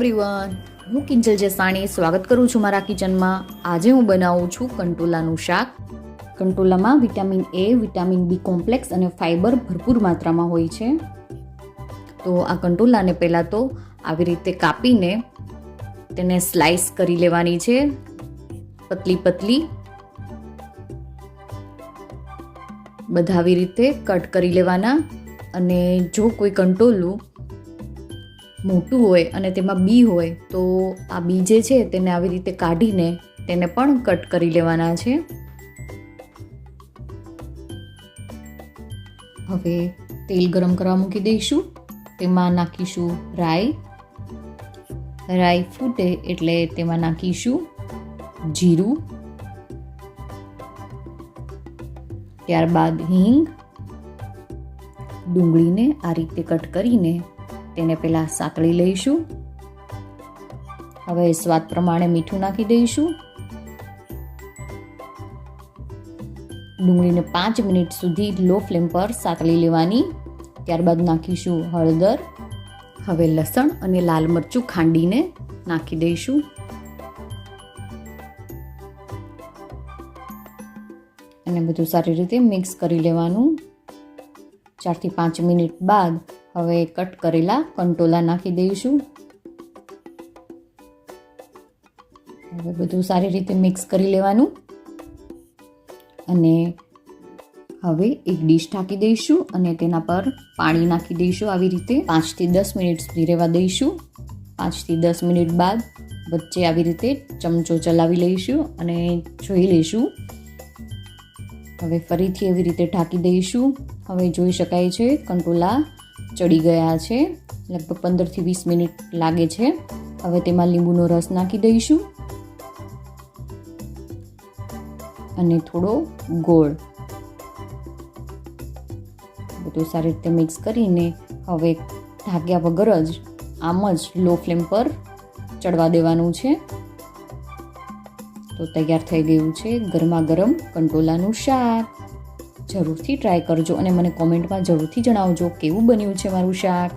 Everyone હું કિંજલ જેસાણી, સ્વાગત કરું છું મારા કિચનમાં. આજે હું બનાવું છું કંટોલાનું શાક. કંટોલામાં vitamin A vitamin B complex અને ફાઇબર ભરપૂર માત્રામાં હોય છે. તો આ કંટોલાને પહેલાં તો આવી રીતે કાપીને તેને સ્લાઈસ કરી લેવાની છે. પતલી પતલી. બધા આવી રીતે કટ કરી લેવાના. અને જો કોઈ કંટોલું મોટું હોય અને તેમાં બી હોય, તો આ બી જે છે તેને આવી રીતે કાઢીને તેને પણ કટ કરી લેવાના છે. હવે તેલ ગરમ કરવા મૂકી દઈશું. તેમાં નાખીશું રાઈ. રાઈ ફૂટે એટલે તેમાં નાખીશું જીરું. ત્યારબાદ હિંગ. ડુંગળીને આ રીતે કટ કરીને તેને પહેલાં સાતળી લઈશું. હવે સ્વાદ પ્રમાણે મીઠું નાખી દઈશું. ડુંગળીને પાંચ મિનિટ સુધી લો ફ્લેમ પર સાતળી લેવાની. ત્યારબાદ નાખીશું હળદર. હવે લસણ અને લાલ મરચું ખાંડીને નાખી દઈશું. અને બધું સારી રીતે મિક્સ કરી લેવાનું. ચારથી પાંચ મિનિટ બાદ હવે કટ કરેલા કંટોલા નાખી દઈશું. હવે બધું સારી રીતે મિક્સ કરી લેવાનું. અને હવે એક ડીશ ઢાંકી દઈશું અને તેના પર પાણી નાખી દઈશું આવી રીતે. પાંચથી દસ મિનિટ સુધી રહેવા દઈશું. પાંચથી દસ મિનિટ બાદ વચ્ચે આવી રીતે ચમચો ચલાવી લઈશું અને જોઈ લઈશું. હવે ફરીથી એવી રીતે ઢાંકી દઈશું. હવે જોઈ શકાય છે, કંટોલા ચડી ગયા છે. લગભગ પંદરથી વીસ મિનિટ લાગે છે. હવે તેમાં લીંબુનો રસ નાખી દઈશું. અને થોડો ગોળ. બધું સારી રીતે મિક્સ કરીને હવે ઢાંક્યા વગર જ આમ જ લો ફ્લેમ પર ચડવા દેવાનું છે. તો તૈયાર થઈ ગયું છે ગરમા ગરમ કંટોલાનું શાક. જરૂરથી ટ્રાય કરજો અને મને કોમેન્ટમાં જરૂરથી જણાવજો કેવું બન્યું છે મારું શાક.